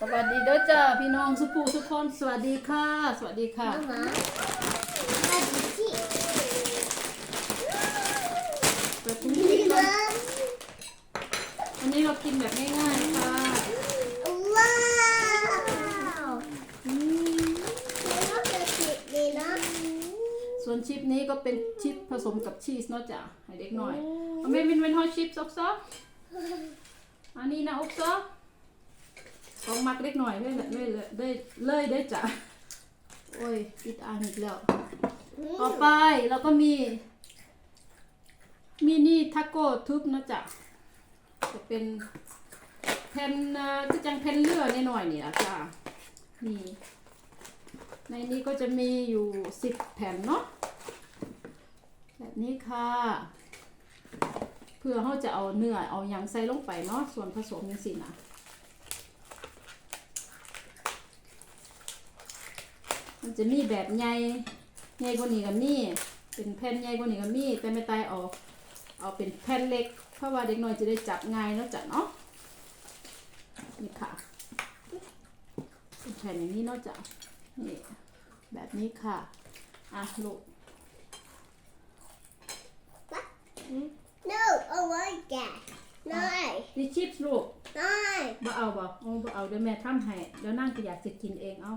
สวัสดีเด้อจ้าพี่น้องสุภูสุกคนสวัสดีค่ะ สวัสดีค่ะ Mamma. Vad är det? เปิดถุงนี้ก่อน Mamma. วันนี้เรากินแบบง่ายๆค่ะ Wow! อืม Jag har sett dina. ส่วนชิปนี้ก็เป็นชิปผสมกับชีสเนาะจ้ะให้เด็กหน่อยเอาไม่เป็นเป็นฮอชิปซอกซอกอันนี้นะอกซอก ของมักเล็กหน่อยเลยเลยเลยเลยเลยได้จ้ะโอ้ยติดอ่านอีกแล้ว ต่อไปแล้วก็มี มินิทาโก้ทุบนะจ๊ะจะเป็นแผ่นเอ่อคือจังแผ่นเลือดหน่อยๆนี่นะจ้ะนี่ในนี้ก็จะมีอยู่สิบแผ่นเนาะแบบนี้ค่ะ เพื่อเขาจะเอาเนื้อเอาหยังใส่ลงไปเนาะส่วนผสมนี่สินะ มันจะมีแบบใหญ่ใหญ่กว่านี้ก็มีเป็นแผ่นใหญ่กว่านี้ก็มีแต่ไม่ตายเอาเอาเป็นแผ่นเล็ก เพราะว่าเด็กน้อยจะได้จับง่ายแล้วจ้ะเนาะนี่ค่ะเป็นแผ่นอย่างนี้เนาะจ้ะนี่แบบนี้ค่ะอะลูก No, oh my god. Nej, นี่ชิปส์ลูก nej. บ่เอาบ่เอาบ่เอาเดี๋ยวแม่ทำให้เดี๋ยวนั่งก็อยากจะกินเองเอา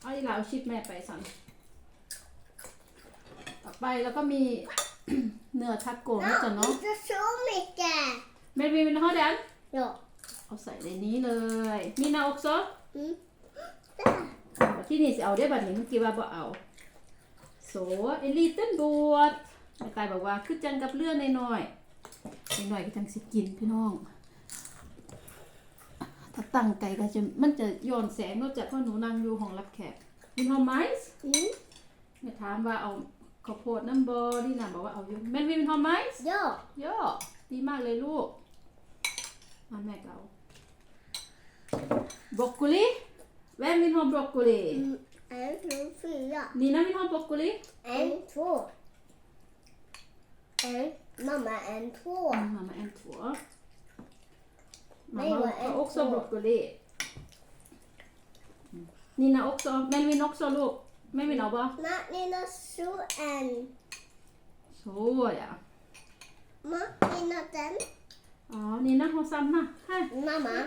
เอาอีหลาเอาชิปแม่ไปสั่นต่อไปแล้วก็มี เนื้อทักโกะนะจ๊ะ Ja, เนาะ inte så mycket. เมนวินฮอแดน Ja. เอาใส่ในนี้เลย มีนาอกซอ Mm. ที่นี่สิเอาได้บัดนี้เมื่อกี้ว่าบ่เอาโสไอลีเต้นบวชแม่ตายบอกว่าคือจังกับเลือดน้อยๆน้อยๆก็จังสิกินพี่น้อง ถ้าตั้งไก่ก็จะมันจะย้อนแสงนอกจากพ่อหนูนั่งอยู่ห้องรับแขกมีหอมไหม Mm. แม่ถามว่าเอาข้าวโพดน้ำบอที่น่ะบอกว่าเอาอยู่แม่นวินหอมไหม Ja. ย่อดีมากเลยลูกมาแม่เกาบรอกโคลีแม่วินหอมบรอกโคลี Mm. En, två, fyra. นี่นะวินหอมบรอกโคลี En, två. En. Mamma, en, två. Mamma en två. Nej, Mamma vad har också två? broccoli. Mm. Nina också. Melvin också look. Melvin har bara. Nina, så en. Så ja. Ma, Nina, den. Ja, Nina har samma. Här, Mamma,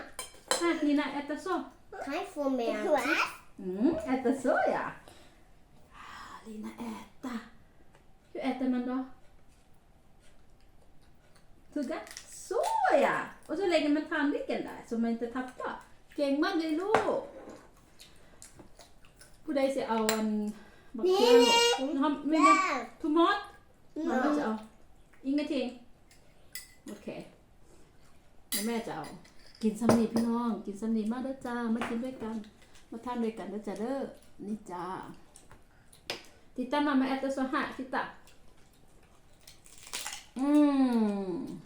här Nina äter så. kan jag få mer? Mm, äter så ja. Ah, Lina äta. Hur äter man då? Tugga. Så ja. Och så lägger man tandviken där så man inte tappar. เก่งมากเลยลูก ผู้ใดจะเอาอันบักเขือลูกน้ำไม่ได้ Där. ทูมอสมันก็จะ Mm. เอา ingenting โอเคแล้วแม่จะเอา กินซัมนีพี่น้อง กินซัมนีมาเด้อจ้า มากินด้วยกัน มาทานด้วยกันเด้อจ้าเด้อ นี่จ้า Titta mamma äter så här, titta. Mm.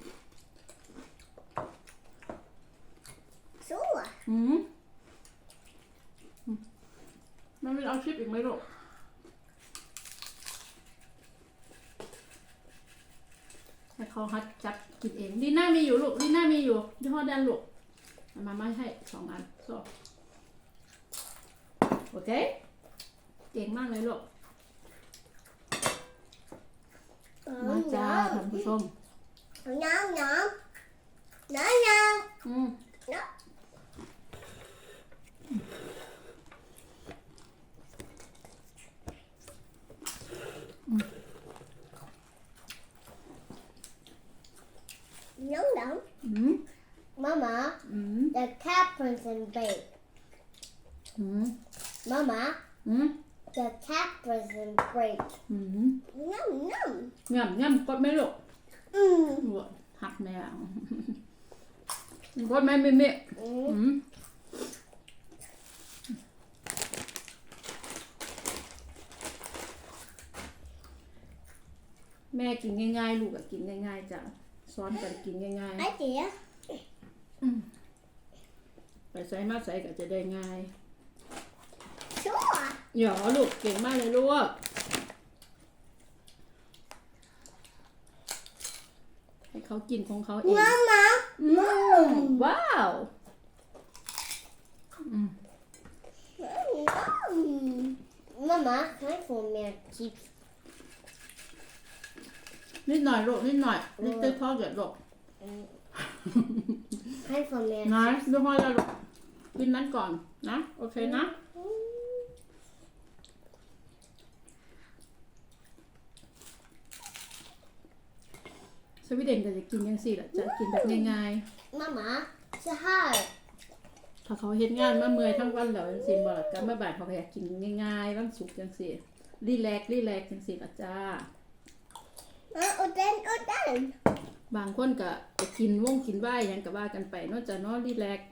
Så. Mm. Mm. Man vill ha chip อีกไหมลูกให้เขาฮัดจับกินเองลีน่ามีอยู่ลูกลีน่ามีอยู่ยี่ห้อแดนลูกเอามาไม่ให้สองอันโซ่โอเค เก่งมากเลยลูก มาจ้าท่านผู้ชม Nhắm, nhắm. Nhắm, nhắm. อืม Nhắm. Nhắm nhắm. อืม Mamma, อืม the cat person bake. อืม Mamma, อืม the cat person break. อืม Nhắm, nhắm. ง่ำง่ำกดไหมลูก Mm. หัวหักแมวกดไหมมิมิ Mm. อืมแม่กินง่ายๆลูกก็กินง่า ไปใส่มาใส่ก็จะได้ง่าย ชัวร์หย่อลูกเก่งมากเลยลูก ให้เขากินของเขาเอง มามามาว้าว มามาให้ผมเนี่ชิดนิดหน่อยลูกนิดหน่อยนิดเต้พ่อเกิดลูก อื handful man นะดูพ่อจะลูกกินนั้นก่อนนะ โอเคนะ สวีเดนก็จะกินยังสี่แหละจะกินแบบง่าย Mama say hi ๆถ้าเขาเฮ็ดงานมาเมื่อยทั้งวันแล้วจังซี่บ่ล่ะกลับมาบ้านเขาก็อยากกินง่ายๆวันศุกร์จังซี่รีแลกซ์รีแลกซ์จังซี่ล่ะจ้า uh, och den och den บางคนก็จะกินว่งกินว่ายหยังก็ว่ากันไปเนอกจากนอนรีแลกซ์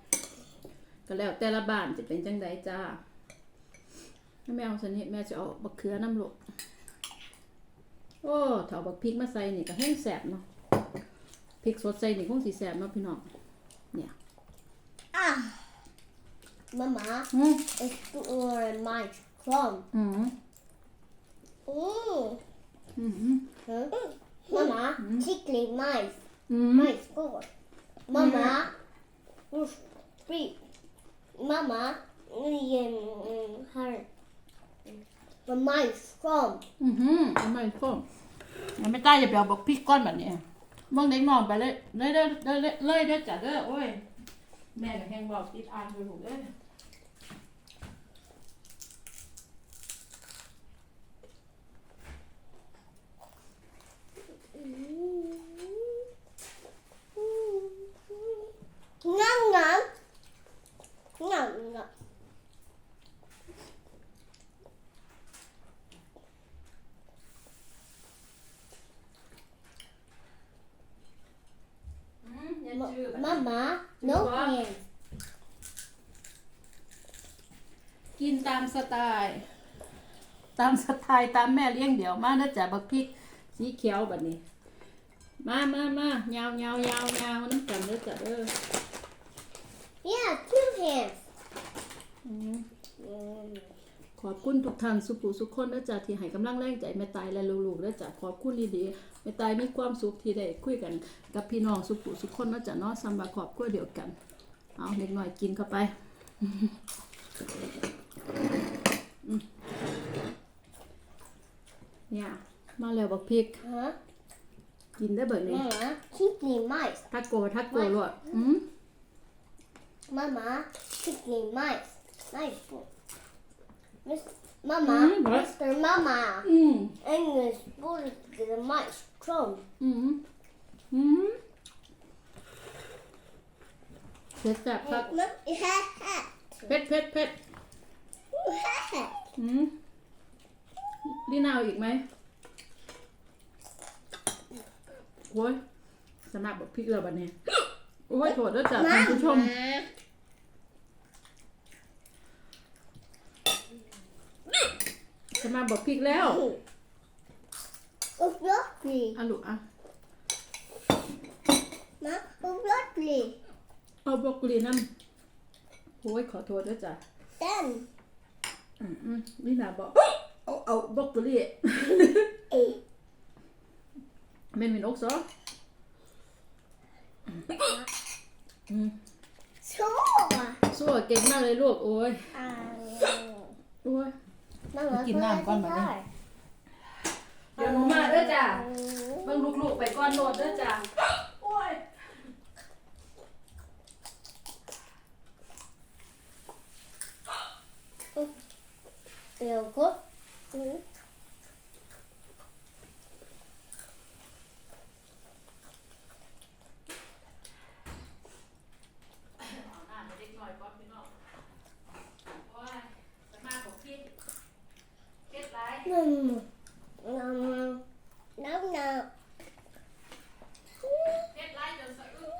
ก็แล้วแต่ละบ้านจะเป็นจังใดจ้าแม่เอาสันนี้แม่จะเอาบักเขือน้ำลูกโอ้ถ้าเอาบักพริกมาใส่นี่ก็แห้งแสบเนาะพริกสดใส่นี่คงสีแสบเนาะพี่น้องเนี่ย ah Mama อืม it's for my crumb อืม mm. อืมอืม Huh? Mama tickly mice อืม mice score Mama mm. free Mama um, her the mice crumb อือหือทำไมส้มยังไม่ใต้จะไปเอาบักพริกก้อนแบบนี้เมื่อเด็กนอนไปเลยเลยเลยเลยเลยเลยเด้อจ้ะเด้อโอ้ย แม่ก็แห้งบอกติดอ่านไปลูกเด้อ Ngâm ngâm Ngâm ngâm อืมอย่าจืด Mama no Chưa. hands กินตามสไตล์ ตามสไตล์ตามแม่เลี้ยงเดี๋ยวมานะจ๊ะบักพริกสีเขียวแบบนี้ มามามายาวยาวยาวยาวน้ำกันเด้อจ้ะเด้อ Yeah two hands อืม Mm. ขอบคุณทุกท่านสุภูสุขคนนะจ๊ะที่ให้กำลังแรงใจแม่ตายและลูกๆนะจ๊ะขอบคุณดีๆแม่ตายมีความสุขที่ได้คุยกัน กับพี่น้องสุภูสุขคนนะจ๊ะเนาะสำหรับครอบครัวเดียวกัน เอาเล็กหน่อยกินเข้าไปอืมเนี่ยมาแล้วบักพริก Huh? กินได้เบิดนี้ Mama tickly mice ทักโกทักโกรวดอืม Mama tickly mice Nice Miss Mama Mm, what? Mr. Mama อืม English bull the mice crumb อืมอืมเผ็ดแบบครับ Ha ha เผ็ดเผ็ดเผ็ด ha ha อืมลีนาวอีกไหมโอ้ยสนับแบบพริกเลยบัดนี้ โอ้ยโทษด้วยจ้ะท่านผู้ชมสนับแบบพริกแล้ว Och broccoli อะลูกอะ Ma och broccoli เอาบรอกโคลีน้ำโอ้ยขอโทษด้วยจ้ะ Den อืมอืมลีนาบอกเอาเอาบรอกโคลี Eh. เมนมินอกซอ Så สู้เก่งมากเลยลูกโอ้ย Ah. โอ้ย Mamma Vilken får namn jag var titta det? här? เดี๋ยวหนูมาเด้อจ้ะเบิ่งลูกๆไปก่อนโหลดเด้อจ้ะโอ้ย Yoghurt. Mm. เอาหน้าเด็กหน่อยก่อนพี่น้องโอ้ยจะมาของพี่เก็ดไร Mm. Nom, nom. Nom, nom. เก็ดไรจนสะอึก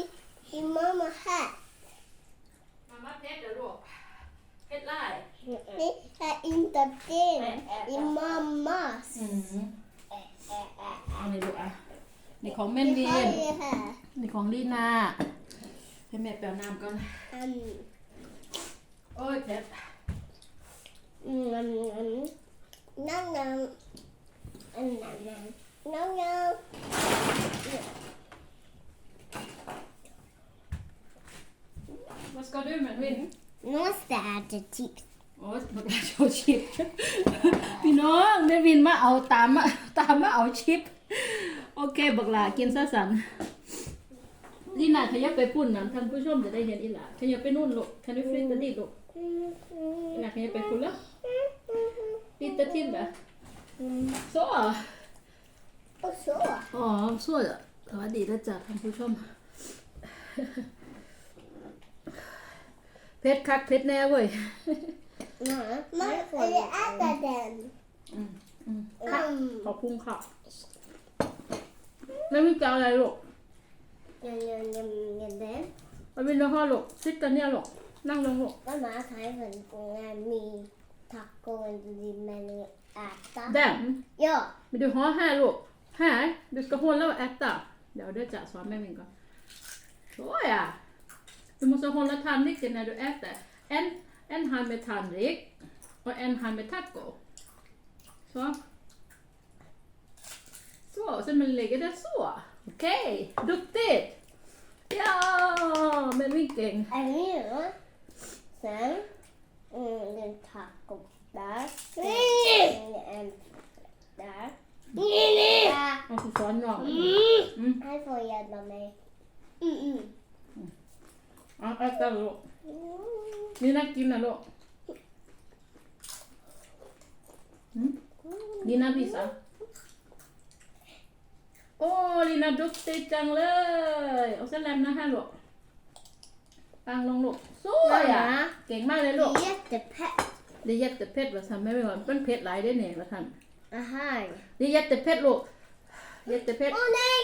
Is is mamma här? มามาเพชรเดี๋ยวลูกเพชรไร Det är inte din. Det är mammas. อืมเอานี่ลูกอะนี่ของแม่น Vi วี har น det här. นี่ของลีนาให้แม่แปลน้ำก่อน Um, โอ้ยเพชร nom, nom. Nom, nom. Nom, nom. Nom, nom. ว่าสกอดูแมนวิน Måste äta chips. โอ้ยบักลาโชว์ชิป พี่น้องแม่วินมาเอาตามมาตามมาเอาชิป โอเคบักลากินซะสัน นี่น่ะขยับไปปุ่นนะท่านผู้ชมจะได้เห็นอีหล่ะขยับไปนู่นลูกคันนี้ฟลิตติลูกอีหล่ะขยับไปปุ่นแล้วฟิตติแบบ så Och så. อ๋อสวยอะสวัสดีนะจ๊ะท่านผู้ชมเพชรคักเพชรแน่เว้ย Nej, man får ju äta den. Mm, mm. Mm. ขอบคุณค่ะแล้วมีเกาอะไรลูก Njam, njam, njam, njam, den. ไปวินน้องพ่อลูกซิดกันเนี่ยลูกนั่งลงลูก Mamma tar en gång min taco och men äta. Den Ja. men du har här ลูก här du ska hålla och äta เดี๋ยวเดี๋ยวจะสอนแม่วินก่อน Såja du måste hålla tandläcken när du äter en, en hand med tandläck och en hand med taco så så, så man lägger det så okej, duktigt ja men vilken En nu. Sen. Mm, en taco där. Sen en där. Där. เอาสิสอนน้อง Mm. Här får jag hjälpa mig. Mm, mm. เอาเอาตาลู โอ้ลีน่าดุกติจังเลยเอาเส้นแรมนะฮะลูกตั้งลงลูกสวยอะ Mamma. เก่งมากเลยลูก Det är jättepett. เดี๋ยวเย็ดแต่เพชรว่าทำไม่ไหวเป็นเพชรหลายได้เนี่ยว่าท่าน Aha. เดี๋ยวเย็ดแต่เพชรลูกเย็ดแต่เพชร Åh nej!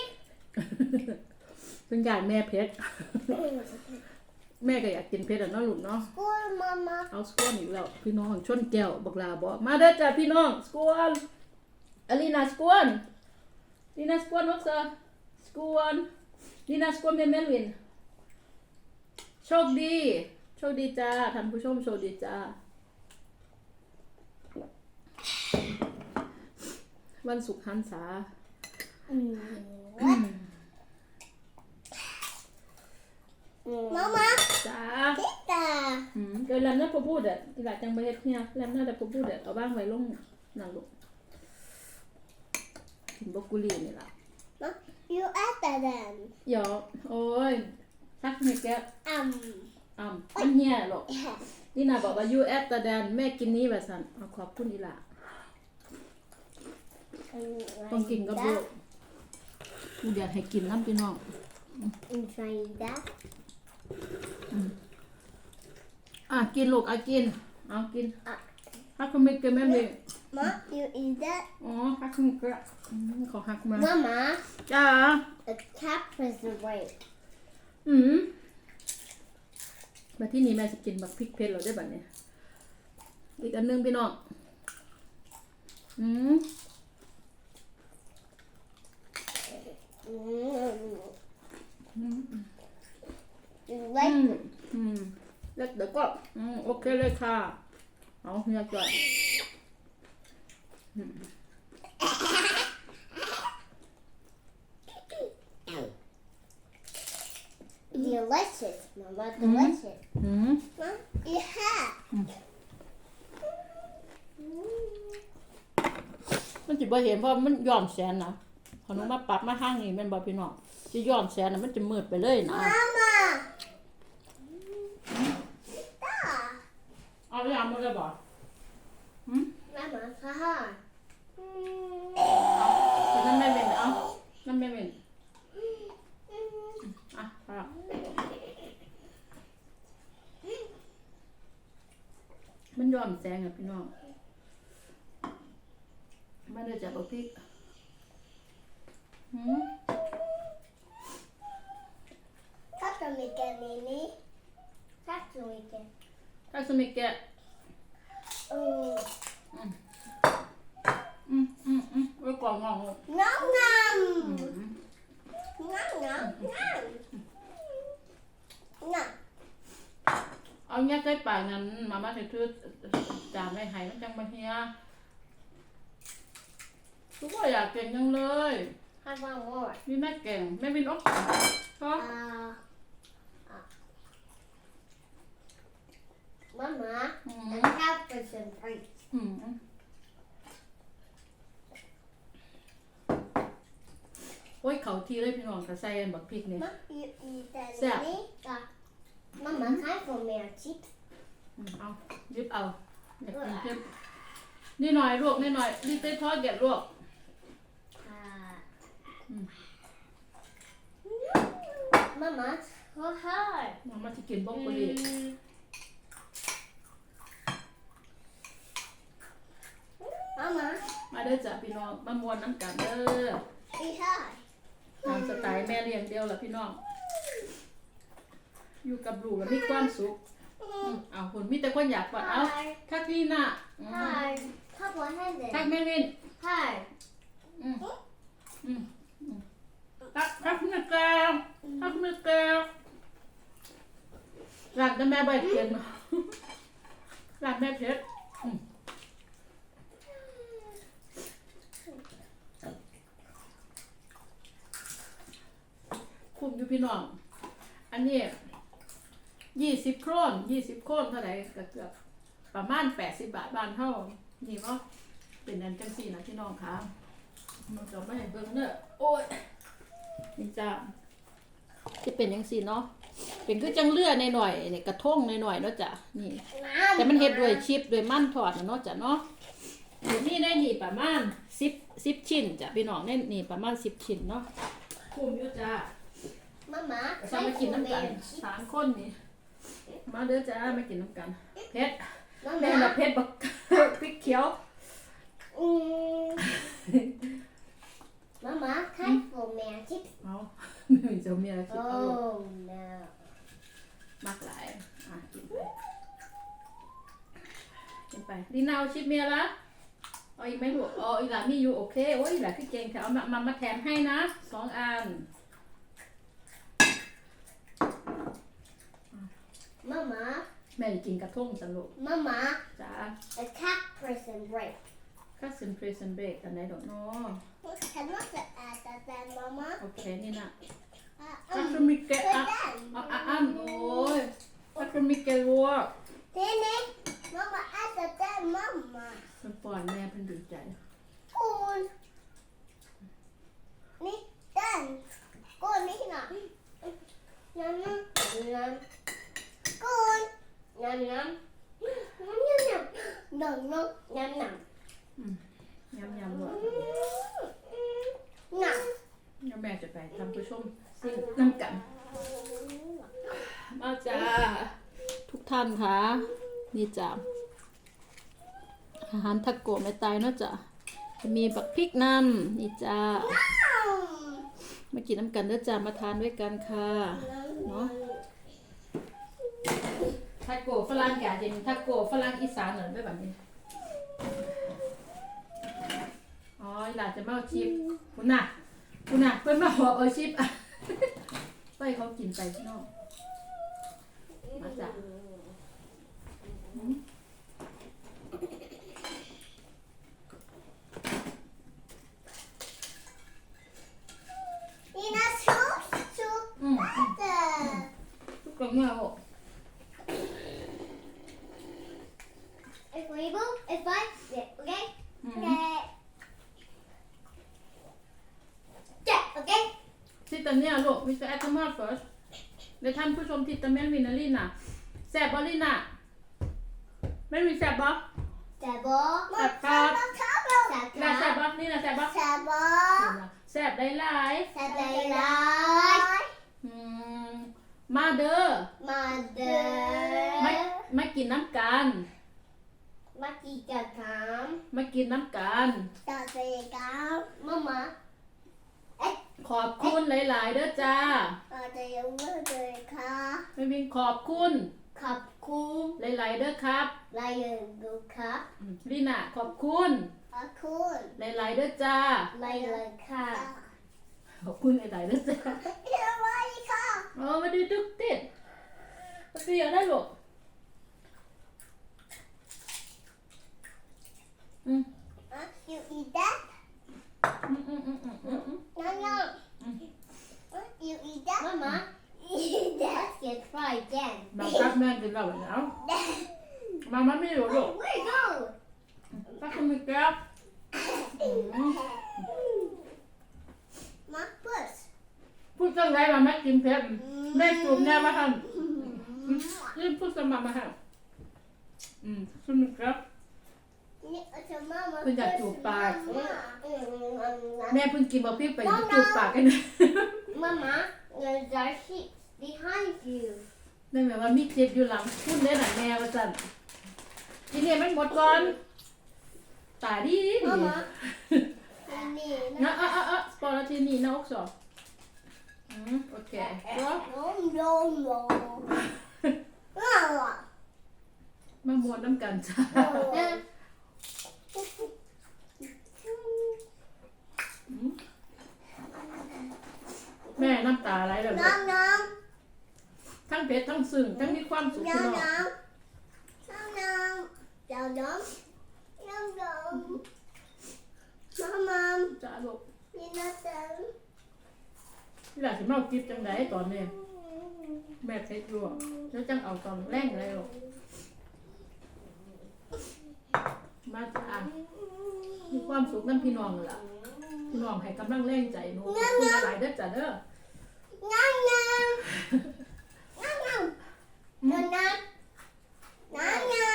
เป็นการแม่เพชร แม่ก็อยากกินเพชรอะเนาะลูกเนาะ Skål mamma. เอาสกวนอีกแล้ว พี่น้องชนแก้วบักลาบอกมาเด้อจ้ะพี่น้องสกวนอลีนาสกวน ลีนาสกวนวักซะสกวนลีนาสกวนเป็นเมลวิน โชคดี โชคดีจ้าท่านผู้ชมโชคดีจ้า วันศุกร์หันษา Mamma, จ้า titta! อืมเดี๋ยวแลมน่าพอพูดอะหลักจังไปเฮ็ดเนี่ยแลมน่าจะพอพูดอะเอาบ้างไว้ลงนั่นลูก กินบรอกโคลีนี่ล่ะ Ma, you äter den. เดี๋ยวโอ้ยทักให้แก Am. อ่ำมันเหี้ยหรอกนี่นาบอกว่า you at the dan แม่กินนี้แบบสันเอาขอบคุณอีหล่ะต้องกินกับลูกกูอยากให้กินน้ำพี่น้อง En Frida. อะกินลูกอะกิน เอากินฮักคุณ ไม่เกินแม่เลย Ma, you eat that. อ๋อฮักคุณก็อืมขอฮักมา Mamma, จ้า a cat prison break. อืมมาที่นี่แม่จะกินบักพริกเผ็ดเราได้บัดเนี่ยอีกอันหนึงพี่น้องอืม Mm. You อื like มอืมแล้วเดี๋ยวก็อืมโอเคเลยค่ะ เอาเฮียจ่อย delicious, Mama, delicious. อืม Mom, yeah. มันจิบ่เห็นเพราะมันย้อนแสนนะพอหนูมาปรับมาทางนี้แมันบ่พี่น้องจะย้อนแสนนะมันจะมืดไปเลยนะ Mamma! Ah. เอาไปเอามาเลยบ่ Mamma, så นั่นไม่เป็นเอานั่นไม่เป็นอะพอมันย้อนแสงอะพี่น้องมาเดี๋ยวจะบอกพี่หืม Tack så mycket, Mini. Tack så mycket. ถ้าสมิกแกะ องงองงงามงามงงงงเอาเงี้ยใส่ปากนั้นมาบ้าใส่ทื่อจานไม่หายมันจังมาเฮียทุกคนอยากเก่งจังเลยฮักว่าหมดมีแม่เก่งแม่บินอ๊อกก็เป็น，嗯，我要吃生菜。嗯。Uh, ทีเลยพี่น้องก็ใส่บักพริกเนี่ย Ma, you eat that Dạ. Nika. Mamma, kan jag få mer chips? อืมเอายิบเอาอยากกินเพิ่มนี่หน่อยลวกนี่หน่อยนี่เต้ทอดเดี๋ยวลวก Mm. Mamma, ha här. มามาที่กินบ้องกุลี Mm. Mamma, มาเด้อจ้ะพี่น้องมามวนน้ำกันเด้อ i här. ตามสไตล์แม่เลี้ยงเดียวล่ะพี่น้อง อยู่กับลูกแล้วมีความสุขอืมเอาคนมีแต่คนอยากว่าเอา Här. ทักนี่น่ะอืม Här. Ta på ทัก händer. แม่ลิน Här. อืมอืมอืมทักทักแม่แก้วทักแม่แก้วหลักแต่แม่ใบเพียนหลักแม่เพชรอืมคุมอยู่ พี่น้อง อันนี้ยี่สิบโครนยี่สิบโครนเท่าไหร่ก็เกือบประมาณแปดสิบบาทบ้านเท่า นี่เนาะเป็นนันจังสี่นะพี่น้องคะมันจะไม่ให้เบิ่งเนอะโอ้ยนี่จ้าจะเป็นยังสี่เนาะเป็นคือจังเลือในหน่อยเนี่ยกระทงในหน่อยเนาะจ้ะนี่แต่มันเฮ็ดด้วยชิปด้วยมันทอดเนาะจ้ะเนาะเดี๋ยวนี้ได้นี่ประมาณสิบสิบชิ้นจ้ะพี่น้องได้นี่ประมาณสิบชิ้นเนาะคุ้มอยู่จ้า Mamma, จะมา kan กิน jag få น้ำกัน mer chips? สามคนนี่มาเด้อจ้ามากินน้ำกันเผ็ดแม่ Mamma. ละเผ็ดบักพริกเขียว Mm. Mamma, kan jag få mer chips? เอาไม่มีเจ้าเมียคิดเอาลูก Oh no. มักหลายอะกินไปกินไปลีนาวชิปเมียละเอาอีกไหมลูกอ๋ออีหลามีอยู่โอเคโอ้ยอีหลาคือเก่งแถวมามามาแถมให้นะสองอัน Mamma, แม่จะกินกระทงสนุก mamma, จ้า a cat prison break. คัสเซนเพรสเซนเบกอันไหนดอกเนาะ Kan man inte äta den mamma? โอเคนี่นะ Ah, ทัก mm. ษมิเกะ För อะ den. อะอะอะโอ้ยทักษมิเกะวัว Denny, mamma äta den mamma. มันปล่อยแม่เพิ่นดีใจ Hon. Ni, den. Gå Nina. Nam, nam, nam. Gå. Nam, nam. Nam, nam, nam. Nam, nam, nam, nam. ยำยำวัว Nam. แล้วแม่จะไปทำผู้ชมสิ่งน้ำกัน มาจ้าทุกท่านค่ะนี่จ้าอาหารทาโกะไม่ตายเนาะจ้ะจะมีบักพริกน้ำนี่จ้ามากินน้ำกันเด้อจ้ามาทานด้วยกันค่ะ เนาะ ทาโกะฝรั่งแก่จะมีทาโกะฝรั่งอีสานเหมือนแบบนี้ อ๋อหลานจะมาเอาชิปคุณน่ะคุณน่ะเพิ่นมาหอบเอาชิปไปเขากินไปพี่น้องมาจ้ะ Nina, tjock, tjock. อืม Där. ทุกคนเนี่ยบอก If we move, if I, yeah, okay? อืม Okay. Yeah, okay? ซิตาเนี่ยลูกมิสเตอร์แอตมอร์ first เดี๋ยวท่านผู้ชมทิตาแมนวินาลีน่ะแซบบอลลีน่ะไม่มีแซบบอ Säbo. Säpo. แม่แซบบ Säpo. อนี่นะแซบบอ Säpo. แซบได้หลาย Säpo. อืมมาเด้อ Mother. ไม่ไม่กินน้ำกัน Makika kam. มากินน้ำกัน Tata kam. Mamma. ขอบคุณหลาย ๆ เด้อจ้า Tata jobbar ka. ไม่มีขอบคุณ Kapkum. หลาย ๆ เด้อครับ Lion go cup. อืมลีน่ะขอบคุณ Akun. หลายๆเด้อจ้า Lion cup. ขอบคุณหลาย ๆ เด้อจ้า Jag var i cup. โอ้มาดูดุกติดมาเสียได้ลูกอืม You eat that? No, no. You eat that? Mama, eat that. Get fry again. บังคับแม่กินเหล้าแล้วมามาไม่อยู่ลูก Where you go? ถ้าคุณมีแก้วอืม Ma, puss. พูดจังไรมาแม่กินเผ็ดแม่จูบแน่มาทำนี่พูดสมัครมาทำอืมสนุกครับนี่จะมามา คุณอยากจูบปากอืมแม่เพิ่งกินบะพริกไปจูบปากกันนะ Mama, there's a sheep behind you. ได้ไหมว่ามีเจ็บอยู่หลังพูดได้หน่อยแม่ว่าจันกินเนี่ยมันหมดก่อนตาดีดี Mama. นะอะอะอะสปอร์ตทีนี่นะอกสออืมโอเคก็ No, no, no. No. มามวนน้ำกันจ้า แม่น้ำตาไหลแล้วลูก Nom nom. ทั้งเผ็ดทั้งซึ้งทั้งมีความสุขพี่ Nom น้อง nom. Nom nom. Nom nom. Nom nom. Mama, จ้าลูก you know them. ที่หลานสิมาเอาคลิปจังไดตอนนี้แม่เผ็ดอยู่อะแล้วจังเอาตอนแรงอะไรหรอก มาจ้ามีความสุขนั่นพี่น้องล่ะพี่น้องให้กำลังแรงใจหนูขอบคุณหลายๆเด้อจ้าเด้อ Nom nom. Nom nom. Nom nom. Nom nom.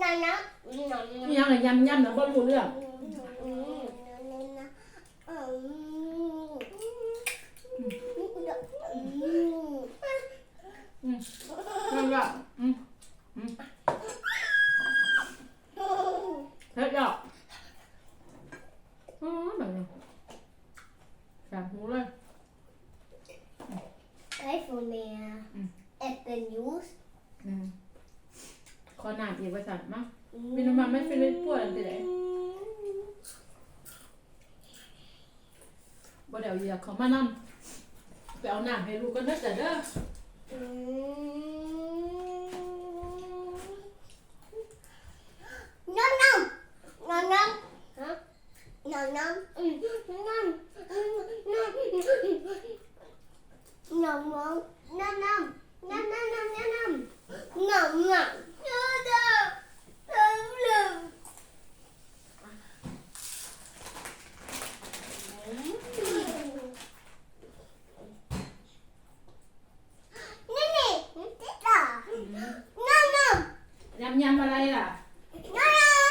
Nom nom. Nom นี่ยังไงยำยำนะบ่รู้เรื่องอืมนั่นละอืมอืมเผ็ดอะอ๋อแบบนี้แสบหูเลย iPhone är Apple News. อืมขอหนาอีกประสาทมั้งมีน้ำมันไม่เป็นเลยปวดอันที่ไหนบ่เดี๋ยวเหยียบเขามานำไปเอาน้ำให้ลูกก็น่าจะเด้อ Nom nom. Nom nom. Hả? Nom nom. Nom. Nom. Nom nom. Nom nom. Nom nom nom nom nom. Nom nom. Đưa đâu. Lum lum. Nè nè. Tít à. Nom nom. ยำยำอะไรล่ะ Nom nom.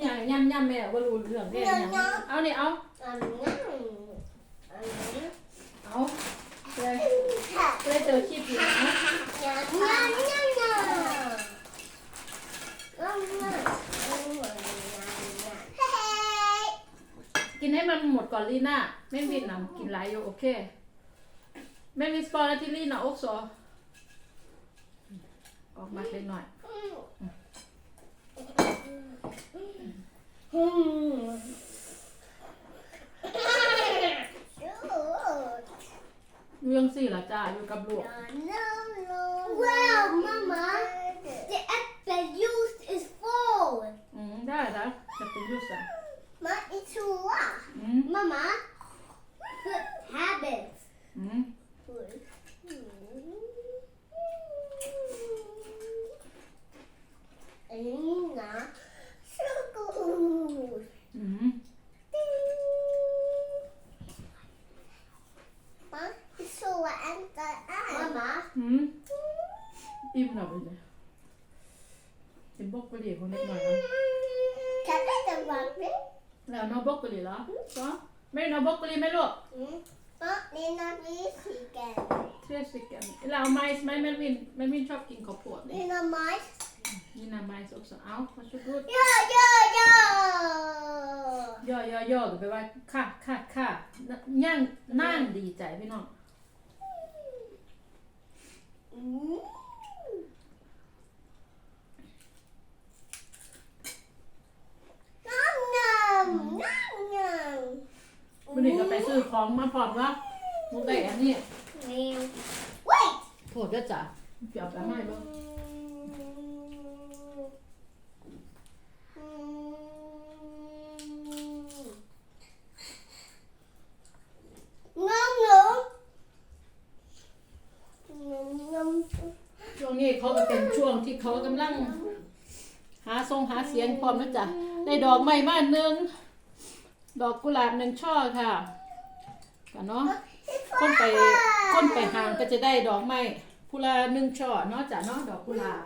อย่างยำยำแม่ว่ารู้เรื่องแน่ยำเอานี่เอา Nom nom. เอาเลยเลยเจอคลิปอยู่นะ กินให้มันหมดก่อนลีน่าแม่วินนำกินหลายอยู่โอเคแม่วินสปอร์ตที่ลีน่าอกซอออกมาเล็กหน่อยอยู่ยังสี่ละจ้าอยู่กับลูก Wow, Mama, the apple juice is full. อืมได้นะจะเป็นยูสอะ Ma, it's what? อืม Mama, good habits. อืม Ina, sugar. อืม Ma, so and the Mama, อืมอิ่มหน่อยเลยกินบล็อกโคลีของเล็กหน่อยอะ can I the rabbit? แล้วน้องบล็อกโคลีเหรอก็ไม่น้องบล็อกโคลีไหม่ลูก Ma, Nina, please again. เชื่อสิกันแล้วไมซ์ไหมแมนวินแมนวินชอบกินข้าวโพดนี่ Nina, mice. นี่นะไมซ์อกสเอาขอชุดรูด Yo, yo, yo. ย่อย่อย่อก็แปลว่าค่ะค่ะค่ะย่างนั่งดีใจพี่น้อง Mm. วันนี้ก็ไปซื้อของมาพร้อมว่ามุกได้อันนี้ Meow. Wait. โผดด้วยจ้ะเดี๋ยวไปให้เบ้าง Nom nom. Nom nom. ช่วงนี้เขาก็เป็นช่วงที่เขากำลัง หาทรงหาเสียงพร้อมนะจ๊ะได้ดอกไม้มาหนึ่ง ดอกกุหลาบหนึ่งช่อค่ะกันเนาะคนไปคนไปห่างก็จะได้ดอกไม้พุละหนึ่งช่อเนาะจ้ะเนาะดอกกุหลาบ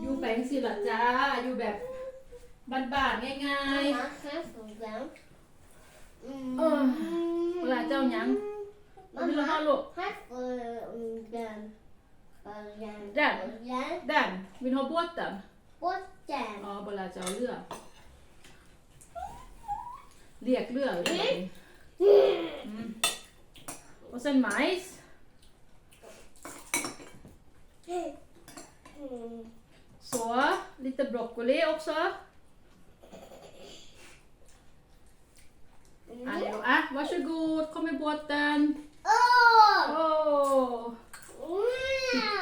อยู่แบงสิล่ะจ้าอยู่แบบบ้านๆง่ายๆเออเวลาเจ้าหยัง มันมีละห้าลูกดันวินฮอบวตตันอ๋อเวลาเจ้าเลือกเรียกเลือกเลยอืม Och sen majs. Så, lite broccoli också. Alltså, ah, varsågod, kom i båten. Åh!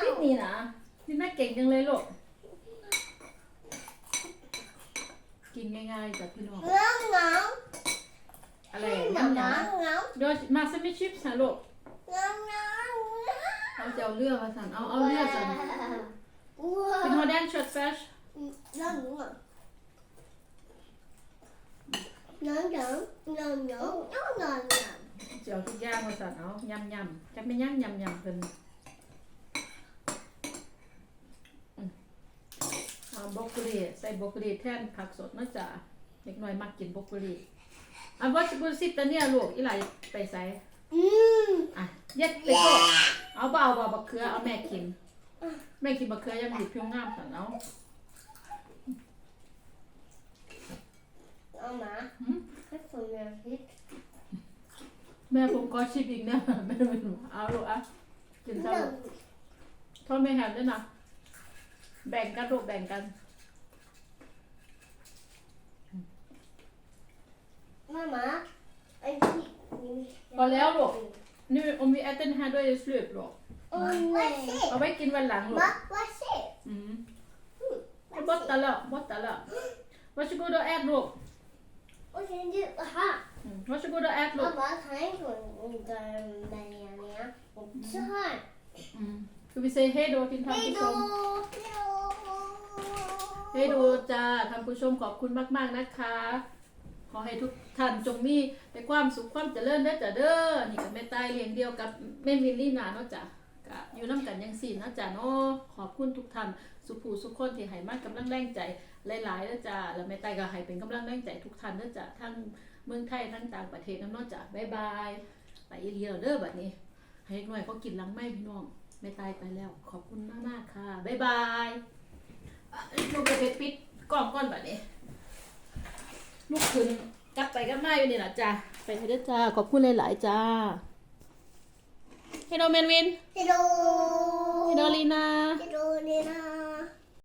Titt Nina. Nina เก่งจังเลยลูก กินง่ายๆจากพี่น้อง อะไรน้ำหนาเดี๋ยวมาสมิชิปส์นะลูกเอาจะเอาเลือกมาสั่นเอาเอาเลือกสั่นเป็นฮอดแดนช็อตแฟชจะ เอาทุกอย่างมาสั่นเอายำยำจักไม่ย่างยำยำเป็นอืมเอาบรอกโคลีใส่บรอกโคลีแทนผักสดนะจ๊ะเด็กน้อยมักกินบรอกโคลีอะวัชบุสิตาเนี่ยลูกอีหลายไปใส่อะเย็ดไปก็เอาเบเอาเบาบักเขือเอาแม่กิน แม่กินบักเขือยังหยิบพิ้วงามสั่นเอา แม่ผมก็ชิดอีกนะแม่ไม่รู้เอาลูกอะกินซะลูกโทษไม่แหบด้วยนะแบ่งกันลูกแบ่งกัน Mamma, en Vad lär du? Nu om vi äter den här då är det slut då. Åh nej. เอาไว้กินวันหลังลูก Va? Vad ser อืมบดตะละบดตะละ Varsågod och ät ลูก Och sen du, aha. อืม Varsågod och ät ลูก Mamma, kan jag få en Benjamin? Och så här. อืม Ska vi säga hej då till ท่าน Hej ผู้ช då! มให้ดูจ้าท่านผู้ชมขอบคุณมากๆนะคะ ขอให้ทุกท่านจงมีแต่ความสุขความเจริญเด้อจ้ะเด้อนี่กับแม่ตายเลี้ยงเดียวกับแม่วิลลี่นาเนาะจ้ะก็อยู่น้ำกันยังสี่นาะจ้ะเนาะขอบคุณทุกท่านสุภูสุขคนที่ให้มากกำลังแรงใจ หลายๆเด้อจ้ะแล้วแม่ตายก็ให้เป็นกำลังแรงใจทุกท่านเด้อจ้ะทั้งเมืองไทยทั้งต่างประเทศน้ำเนาะจ้ะบ๊ายบายไปอีเลียเด้อบัดนี้ ให้หน่อยเขากินหลังไม่พี่น้องแม่ตายไปแล้ว ขอบคุณมากๆค่ะบ๊ายบายลูกจะไปปิดกล้องก่อนแบบนี้ลูกขึ้นกลับไปกับมาอยู่นี่แหละจ้าไปให้ด้วยจ้าขอบคุณหลายๆจ้าเฮโดเมน